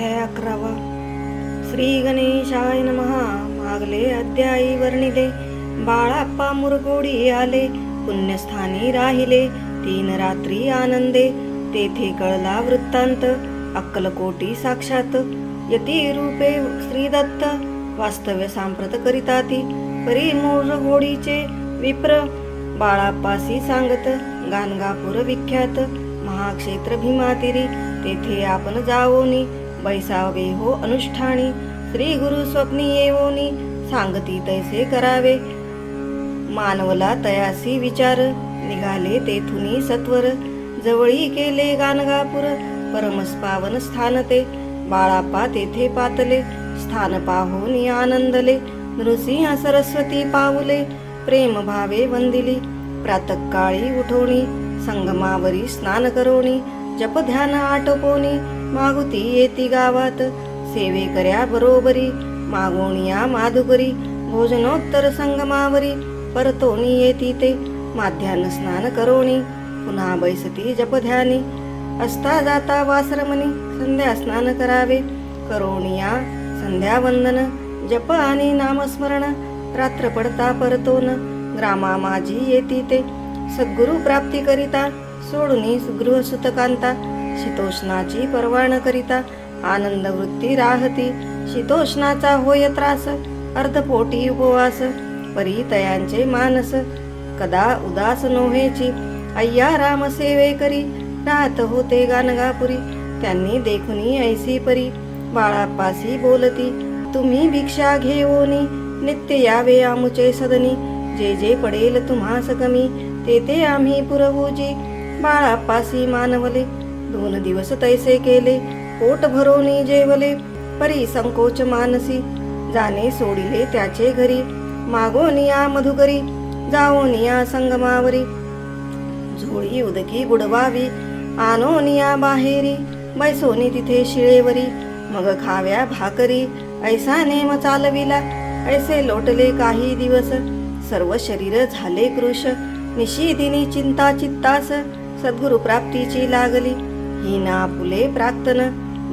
अध्याय अकरावा। श्री गणेशाय नमहा मागले अध्यायी वर्णिले। बाळाप्पा मुरगोडी आले। पुण्यस्थानी राहिले। तीन रात्री आनंदे। तेथे कळला वृत्तांत। अक्कलकोटी साक्षात। यती रूपे श्रीदत्त। वास्तव्य सांप्रत करिताती। परी मुरगोडीचे विप्र। बाळाप्पासी सांगत। गाणगापूर विख्यात। महाक्षेत्र भीमातिरी। तेथे आपण जावोनी। बैसावे हो अनुष्ठानी श्री गुरु स्वप्नी येवोनी सांगती तैसे करावे। मानवला तयासी विचार निघाले तेथुनी सत्वर जवळी केले गाणगापूर परमस्पावन स्थान ते बाळापा तेथे पातले स्थान पाहून आनंदले नृसिंह सरस्वती पावले प्रेम भावे वंदिली प्रातकाळी उठवणी संगमावरी स्नान करोणी जप ध्यान आटोपोनी मागुती येती गावात. सेवे कर्या बरोबरी मागोनिया माधुकरी भोजनोत्तर संगमावरी परतोनी येती ते माध्यान स्नान करोणी पुन्हा बैसती जप ध्यानी असता जाता वासरमणी संध्या स्नान करावे करोणिया संध्या वंदन जप आणि नामस्मरण रात्र पडता परतोन ग्रामा माझी येती ते सद्गुरु प्राप्ती करिता सोडुनी गृह सुतकांता शीतोष्णाची न करिता आनंद वृत्ती राहती. शीतोष्णाचा होय त्रास अर्धपोटी उपवास परी तयांचे मानस कदा उदास नोहेची. अय्या राम सेवे करी राहत होते गानगापुरी त्यांनी देखुनी ऐसी परी बाळापासी बोलती. तुम्ही भिक्षा घेवोनी नित्य यावे आमुचे सदनी. जे जे पडेल तुम्हास कमी ते ते आम्ही पुरवूजी बाळापासी मानवले. दोन दिवस तैसे केले पोट भरोनी जेवले परी संकोच मानसी. जाणे सोडिले त्याचे घरी मागोनिया मधुकरी जाओनिया संगमावरी. झोळी उदकी बुडवावी आनोनिया बाहेरी बैसोनी तिथे शिळेवरी. मग खाव्या भाकरी ऐसा नेम चालविला. ऐसे लोटले काही दिवस सर्व शरीर झाले कृश निशिदिनी चिंता चित्तास. सद्गुरु प्राप्तीची लागली. ही ना फुले प्राक्तन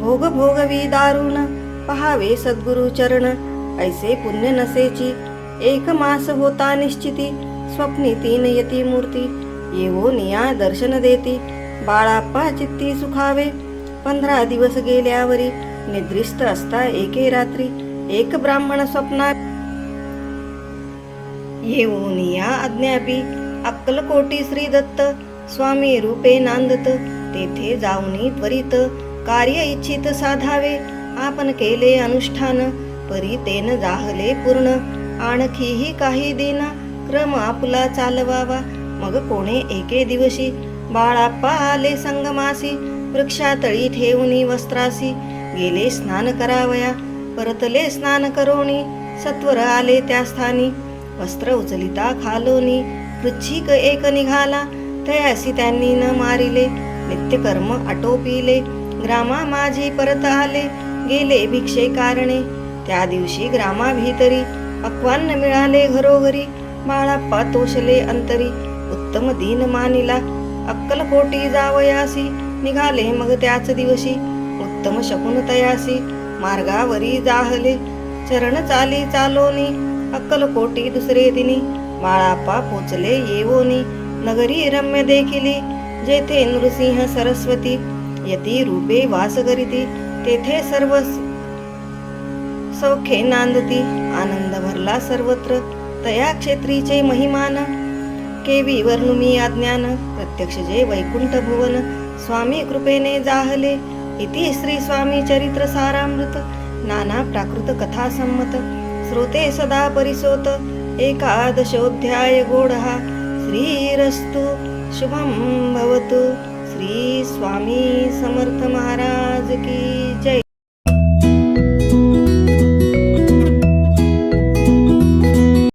भोग भोगवी दारुण पहावे सद्गुरु चरण. ऐसे पुण्य नसेची एक मास होता निश्चिती स्वप्नी तीन यती मूर्ती. येवो निया दर्शन देती बाळाप्पा चित्ती सुखावे. पंधरा दिवस गेल्यावरी निद्रिस्त असता एके रात्री एक ब्राह्मण स्वप्ना. येऊन या अज्ञापी अक्कलकोटी श्री दत्त स्वामी रूपे नांदत तेथे जाऊनी त्वरित कार्य इच्छित साधावे. आपण केले अनुष्ठान परी तेन जाहले पूर्ण. आणखीही काही दिन क्रम आपुला चालवावा. मग कोणे एके दिवशी? बाळाप्पा आले संगमासी. वृक्षातळी ठेवणी वस्त्रासी. गेले स्नान करावया. परतले स्नान करोणी सत्वर आले त्या स्थानी. वस्त्र उचलिता खालोनी. पृच्छिक एक निघाला. तयासी त्यांनी न मारिले नित्यकर्म आटोपिले ग्रामा माझी परत आले गेले भिक्षे कारणे। त्या दिवशी ग्रामा भीतरी पक्वान्न मिळाले घरोघरी। बाळाप्पा तोषले अंतरी उत्तम दीन मानिला। अक्कलकोटी जावयासी निघाले मग त्याच दिवशी। उत्तम शकुन तयासी मार्गावरी जाहले। चरण चाली चालोनी अक्कलकोटी दुसरे दिनी। बाळाप्पा पोचले येवोनी। नगरी रम्य देखिली जेथे नृसिंह सरस्वती यती रूपे वास करीती तेथे सर्व सौख्ये नांदती आनंद भरला सर्वत्र तया क्षेत्रीचे महिमान केवी वर्णुमी अज्ञान प्रत्यक्ष जे वैकुंठ भुवन स्वामी कृपेने जाहले इति श्री स्वामी चरित्र सारामृत नाना प्राकृत कथा संमत श्रोते सदा परिसोत एकादशोध्याय गोढहा श्रीरस्तु। शुभं भवतु। श्री स्वामी समर्थ महाराज की जय।